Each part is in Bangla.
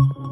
thank you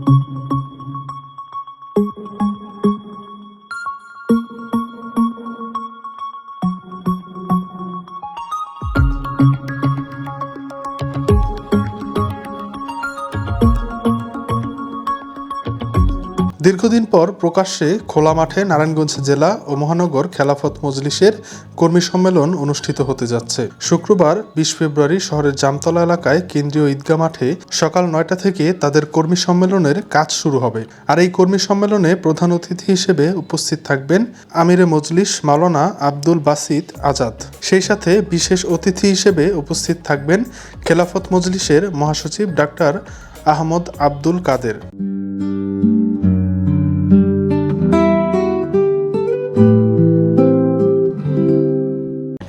দীর্ঘদিন পর প্রকাশ্যে খোলা মাঠে নারায়ণগঞ্জ জেলা ও মহানগর খেলাফত মজলিসের কর্মী সম্মেলন অনুষ্ঠিত হতে যাচ্ছে। শুক্রবার বিশ ফেব্রুয়ারি শহরের জামতলা এলাকায় কেন্দ্রীয় ঈদগাহ মাঠে সকাল নয়টা থেকে তাদের কর্মী সম্মেলনের কাজ শুরু হবে। আর এই কর্মী সম্মেলনে প্রধান অতিথি হিসেবে উপস্থিত থাকবেন আমিরে মজলিস মাওলানা আব্দুল বাসিত আজাদ। সেই সাথে বিশেষ অতিথি হিসেবে উপস্থিত থাকবেন খেলাফত মজলিসের মহাসচিব ডাক্তার আহমদ আব্দুল কাদের।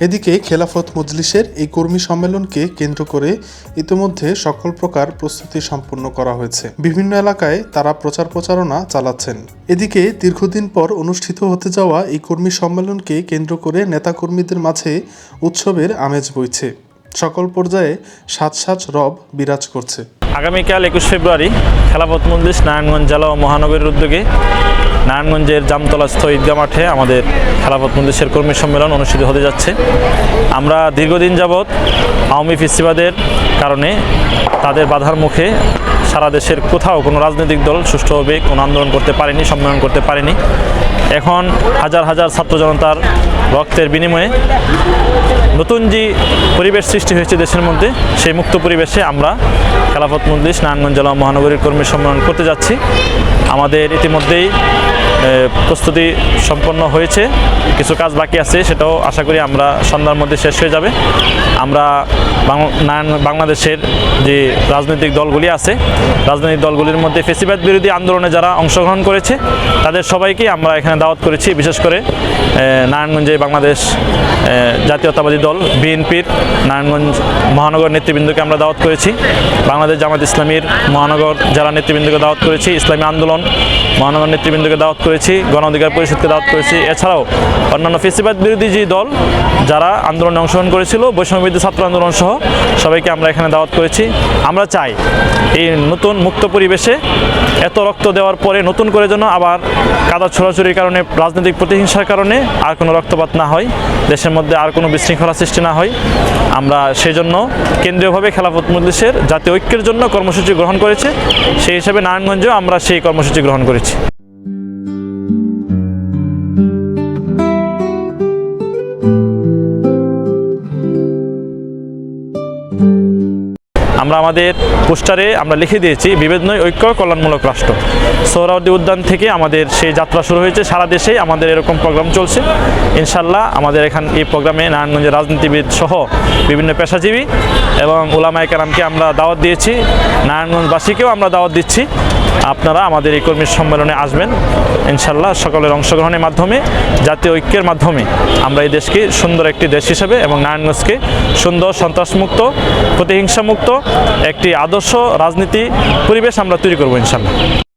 এদিকে খেলাফত মজলিসের এই কর্মী সম্মেলনকে কেন্দ্র করে ইতিমধ্যে সকল প্রকার প্রস্তুতি সম্পন্ন করা হয়েছে। বিভিন্ন এলাকায় তারা প্রচার প্রচারণা চালাচ্ছেন। এদিকে দীর্ঘদিন পর অনুষ্ঠিত হতে যাওয়া এই কর্মী সম্মেলনকে কেন্দ্র করে নেতাকর্মীদের মাঝে উৎসবের আমেজ বইছে। সকল পর্যায়ে সাজ সাজ রব বিরাজ করছে। আগামীকাল একুশ ফেব্রুয়ারি খেলাপথ মন্দির নারায়ণগঞ্জ জেলা ও মহানগরীর উদ্যোগে নারায়ণগঞ্জের জামতলাস্থ ঈদগা মাঠে আমাদের খেলাপথ মন্দিরের কর্মী সম্মেলন অনুষ্ঠিত হতে যাচ্ছে। আমরা দীর্ঘদিন যাবৎ আওয়ামী ফিস্তিবাদের কারণে তাদের বাধার মুখে সারা দেশের কোথাও কোনো রাজনৈতিক দল সুষ্ঠুভাবে কোনো আন্দোলন করতে পারেনি, সম্মেলন করতে পারেনি। এখন হাজার হাজার ছাত্র জনতার রক্তের বিনিময়ে নতুন যে পরিবেশ সৃষ্টি হয়েছে দেশের মধ্যে, সেই মুক্ত পরিবেশে আমরা খেলাফত মন্দির নারায়ণগঞ্জ জেলা মহানগরীর কর্মী সম্মেলন করতে যাচ্ছি। আমাদের ইতিমধ্যেই প্রস্তুতি সম্পন্ন হয়েছে। কিছু কাজ বাকি আছে, সেটাও আশা করি আমরা সন্ধ্যার মধ্যে শেষ হয়ে যাবে। আমরা বাংলাদেশের যে রাজনৈতিক দলগুলি আছে, রাজনৈতিক দলগুলির মধ্যে ফেসিবাদ বিরোধী আন্দোলনে যারা অংশগ্রহণ করেছে, তাদের সবাইকেই আমরা এখানে দাওয়াত করেছি। বিশেষ করে নারায়ণগঞ্জে বাংলাদেশ জাতীয়তাবাদী দল, বিএনপির নারায়ণগঞ্জ মহানগর নেতৃবৃন্দকে আমরা দাওয়াত করেছি। বাংলাদেশ জামাত ইসলামীর মহানগর জেলা নেতৃবৃন্দকে দাওয়াত করেছি, ইসলামী আন্দোলন মহানগর নেতৃবৃন্দকে দাওয়াত করেছি, গণ অধিকার পরিষদকে দাওয়াত করেছি। এছাড়াও অন্যান্য ফেসিবাদ বিরোধী যে দল, যারা আন্দোলনে অংশগ্রহণ করেছিল, বৈষম্যবিরোধী ছাত্র আন্দোলন সহ, সবাইকে আমরা এখানে দাওয়াত করেছি। আমরা চাই এই নতুন মুক্ত পরিবেশে এত রক্ত দেওয়ার পরে নতুন করে যেন আবার কাদা ছোড়াছুরির কারণে, রাজনৈতিক প্রতিহিংসার কারণে আর কোনো রক্তপাত না হয়, দেশের মধ্যে আর কোনো বিশৃঙ্খলা সৃষ্টি না হয়। আমরা সেই জন্য কেন্দ্রীয়ভাবে খেলাফত মজলিসের জাতীয় ঐক্যের জন্য কর্মসূচি গ্রহণ করেছে। সেই হিসাবে নারায়ণগঞ্জেও আমরা সেই কর্মসূচি গ্রহণ করেছি। আমরা আমাদের পোস্টারে আমরা লিখে দিয়েছি বিবেদনয় ঐক্য, কল্যাণমূলক রাষ্ট্র। সোহরাওয়ার্দী উদ্যান থেকে আমাদের সেই যাত্রা শুরু হয়েছে, সারা দেশেই আমাদের এরকম প্রোগ্রাম চলছে। ইনশাল্লাহ আমাদের এখান এই প্রোগ্রামে নারায়ণগঞ্জের রাজনীতিবিদ সহ বিভিন্ন পেশাজীবী এবং ওলামায় কালামকে আমরা দাওয়াত দিয়েছি। নারায়ণগঞ্জবাসীকেও আমরা দাওয়াত দিচ্ছি। আপনারা আমাদের এই কর্মী সম্মেলনে আসবেন। ইনশাল্লাহ সকলের অংশগ্রহণের মাধ্যমে, জাতীয় ঐক্যের মাধ্যমে আমরা এই দেশকে সুন্দর একটি দেশ হিসেবে এবং নারায়ণগঞ্জকে সুন্দর সন্ত্রাসমুক্ত, প্রতিহিংসামুক্ত একটি আদর্শ রাজনীতি পরিবেশ আমরা তৈরি করব ইনশাল্লাহ